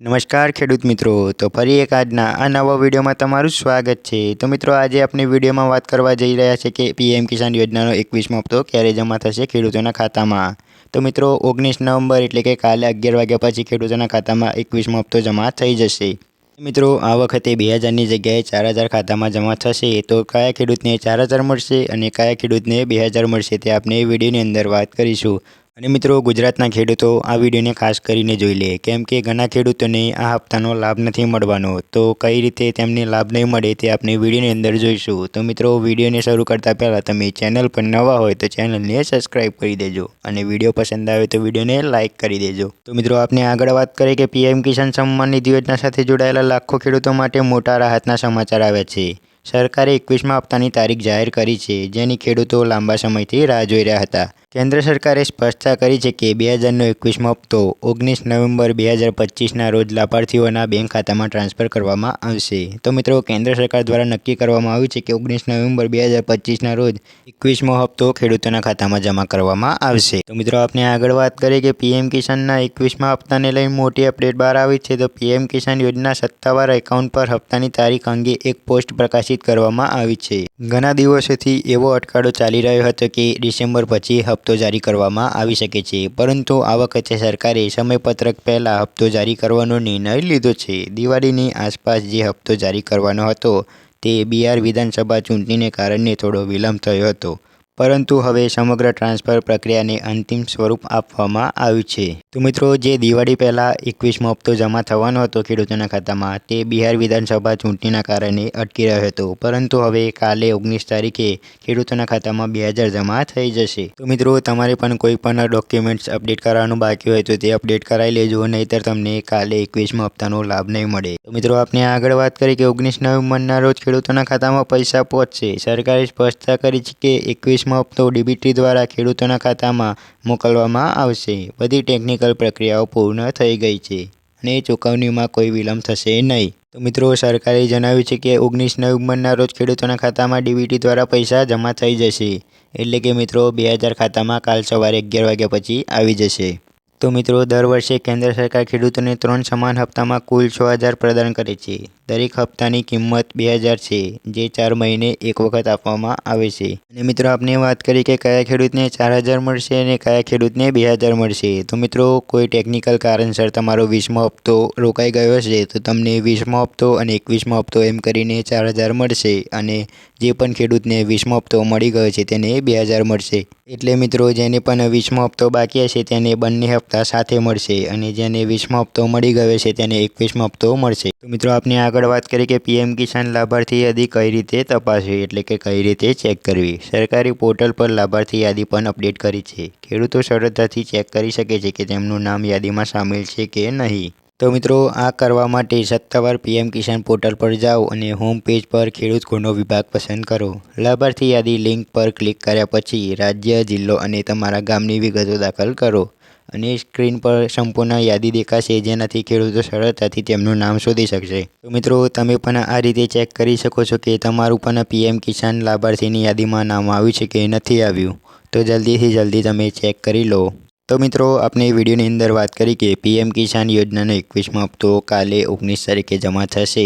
નમસ્કાર ખેડૂત મિત્રો, તો ફરી એક આજના આ નવા વિડીયોમાં તમારું સ્વાગત છે. તો મિત્રો, આજે આપણે વિડીયોમાં વાત કરવા જઈ રહ્યા છે કે પીએમ કિસાન યોજનાનો એકવીસમો હપ્તો ક્યારે જમા થશે ખેડૂતોના ખાતામાં. તો મિત્રો, ઓગણીસ નવેમ્બર એટલે કે કાલે અગિયાર વાગ્યા પછી ખેડૂતોના ખાતામાં એકવીસમો હપ્તો જમા થઈ જશે. મિત્રો, આ વખતે બે હજારની જગ્યાએ ચાર હજાર ખાતામાં જમા થશે. તો કયા ખેડૂતને ચાર હજાર મળશે અને કયા ખેડૂતને બે હજાર મળશે તે આપણે વિડીયોની અંદર વાત કરીશું. અને મિત્રો, ગુજરાતના ખેડૂતો આ વિડીયોને ખાસ કરીને જોઈ લે. કેમ કે ઘણા ખેડૂતોને આ હપ્તાનો લાભ નથી મળવાનો. તો કઈ રીતે તેમને લાભ નહીં મળે તે આપણે વિડીયોની અંદર જોઈશું. તો મિત્રો, વિડીયોને શરૂ કરતાં પહેલાં તમે ચેનલ પર નવા હોય તો ચેનલને સબસ્ક્રાઈબ કરી દેજો અને વીડિયો પસંદ આવે તો વિડીયોને લાઇક કરી દેજો. તો મિત્રો આપણે આગળ વાત કરીએ કે પીએમ કિસાન સન્માન નિધિ યોજના સાથે જોડાયેલા લાખો ખેડૂતો માટે મોટા રાહતના સમાચાર આવ્યા છે. સરકારે એકવીસમા હપ્તાની તારીખ જાહેર કરી છે, જેની ખેડૂતો લાંબા સમયથી રાહ જોઈ રહ્યા હતા. કેન્દ્ર સરકારે સ્પષ્ટતા કરી છે કે બે હજારનો એકવીસમો હપ્તો ઓગણીસ નવેમ્બર બે હજાર પચીસના રોજ લાભાર્થીઓના બેંક ખાતામાં ટ્રાન્સફર કરવામાં આવશે. તો મિત્રો, કેન્દ્ર સરકાર દ્વારા નક્કી કરવામાં આવ્યું છે કે ઓગણીસ નવેમ્બર બે હજાર પચીસના રોજ એકવીસમો હપ્તો ખેડૂતોના ખાતામાં જમા કરવામાં આવશે. તો મિત્રો આપણે આગળ વાત કરીએ કે પીએમ કિસાનના એકવીસમા હપ્તાને લઈ મોટી અપડેટ બહાર આવી છે. તો પીએમ કિસાન યોજના સત્તાવાર એકાઉન્ટ પર હપ્તાની તારીખ અંગે એક પોસ્ટ પ્રકાશિત કરવામાં આવી છે. ઘણા દિવસોથી એવો અટકાળો ચાલી રહ્યો હતો કે ડિસેમ્બર પછી હપ્તો જારી કરવામાં આવી શકે છે. પરંતુ આ વખતે સરકારે સમયપત્રક પહેલાં હપ્તો જારી કરવાનો નિર્ણય લીધો છે. દિવાળીની આસપાસ જે હપ્તો જારી કરવાનો હતો, તે બિહાર વિધાનસભા ચૂંટણીને કારણે થોડો વિલંબ થયો હતો. પરંતુ હવે સમગ્ર ટ્રાન્સફર પ્રક્રિયાને અંતિમ સ્વરૂપ આપવામાં આવ્યું છે. તો મિત્રો, જે દિવાળી પહેલાં એકવીસમો હપ્તો જમા થવાનો હતો ખેડૂતોના ખાતામાં, તે બિહાર વિધાનસભા ચૂંટણીના કારણે અટકી રહ્યો હતો. પરંતુ હવે કાલે ઓગણીસ તારીખે ખેડૂતોના ખાતામાં બે હજાર જમા થઈ જશે. તો મિત્રો, તમારે પણ કોઈ પણ ડોક્યુમેન્ટ્સ અપડેટ કરવાનું બાકી હોય તો તે અપડેટ કરાવી લેજો, નહીંતર તમને કાલે એકવીસમો હપ્તાનો લાભ નહીં મળે. તો મિત્રો આપણે આગળ વાત કરી કે ઓગણીસ નવેમ્બરના રોજ ખેડૂતોના ખાતામાં પૈસા પહોંચશે. સરકારે સ્પષ્ટતા કરી છે કે એકવીસ એકવીસમો હપ્તો ડીબીટી દ્વારા ખેડૂતોના ખાતામાં મોકલવામાં આવશે. બધી ટેકનિકલ પ્રક્રિયાઓ પૂર્ણ થઈ ગઈ છે અને ચુકવણીમાં કોઈ વિલંબ થશે નહીં. તો મિત્રો, સરકારે જણાવ્યું છે કે ઓગણીસ નવેમ્બરના રોજ ખેડૂતોના ખાતામાં ડીબીટી દ્વારા પૈસા જમા થઈ જશે. એટલે કે મિત્રો, બે હજાર ખાતામાં કાલ સવારે અગિયાર વાગ્યા પછી આવી જશે. તો મિત્રો, દર વર્ષે કેન્દ્ર સરકાર ખેડૂતોને ત્રણ સમાન હપ્તામાં કુલ છ હજાર પ્રદાન કરે છે. દરેક હપ્તાની કિંમત બે હજાર છે, જે ચાર મહિને એક વખત આપવામાં આવે છે. અને મિત્રો આપણે વાત કરી કે કયા ખેડૂતને ચાર હજાર મળશે અને કયા ખેડૂતને બે હજાર મળશે. તો મિત્રો, કોઈ ટેકનિકલ કારણસર તમારો વીસમો હપ્તો રોકાઈ ગયો હશે, તો તમને વીસમો હપ્તો અને એકવીસમો હપ્તો એમ કરીને ચાર હજાર મળશે અને જે પણ ખેડૂતને વીસમો હપ્તો મળી ગયો છે, તેને બે હજાર મળશે. એટલે મિત્રો, જેને પણ વીસમો હપ્તો બાકી હશે, તેને બંને હપ્તા સાથે મળશે અને જેને વીસમો હપ્તો મળી ગયો છે, તેને એકવીસમો હપ્તો મળશે. તો મિત્રો આપણે આગળ વાત કરીએ કે પીએમ કિસાન લાભાર્થી યાદી કઈ રીતે તપાસવી એટલે કે કઈ રીતે ચેક કરવી? સરકારી પોર્ટલ પર લાભાર્થી યાદી પણ અપડેટ કરી છે. ખેડૂતો સરળતાથી ચેક કરી શકે છે કે તેમનું નામ યાદીમાં સામેલ છે કે નહીં. તો મિત્રો, આ કરવા માટે સત્તાવાર પીએમ કિસાન પોર્ટલ પર જાઓ અને હોમ પેજ પર ખેડૂત ગુનો વિભાગ પસંદ કરો. લાભાર્થી યાદી લિંક પર ક્લિક કર્યા પછી રાજ્ય, જિલ્લો અને તમારા ગામની વિગતો દાખલ કરો. અને સ્ક્રીન પર સંપૂર્ણ યાદી દેખાશે, જેનાથી ખેડૂતો સરળતાથી તેમનું નામ શોધી શકશે. તો મિત્રો, તમે પણ આ રીતે ચેક કરી શકો છો કે તમારું પણ પીએમ કિસાન લાભાર્થીની યાદીમાં નામ આવ્યું છે કે નથી આવ્યું. તો જલ્દીથી જલ્દી તમે ચેક કરી લો. તો મિત્રો, આપણે વિડીયોની અંદર વાત કરી કે પીએમ કિસાન યોજનાનો એકવીસમો હપ્તો કાલે ઓગણીસ તારીખે જમા થશે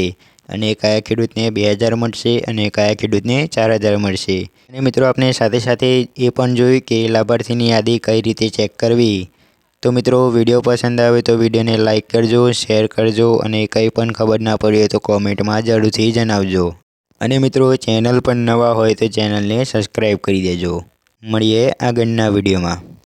અને કયા ખેડૂતને બે હજાર મળશે અને કયા ખેડૂતને ચાર હજાર મળશે. અને મિત્રો, આપણે સાથે સાથે એ પણ જોયું કે લાભાર્થીની યાદી કઈ રીતે ચેક કરવી તો મિત્રો, વીડિયો પસંદ આવે તો વિડીયોને લાઇક કરજો શેર કરજો અને કંઈ પણ ખબર ના પડી હોય તો કોમેન્ટમાં જરૂરથી જણાવજો. અને મિત્રો ચેનલ પણ નવા હોય તો ચેનલને સબસ્ક્રાઈબ કરી દેજો. મળીએ આગળના વિડીયોમાં.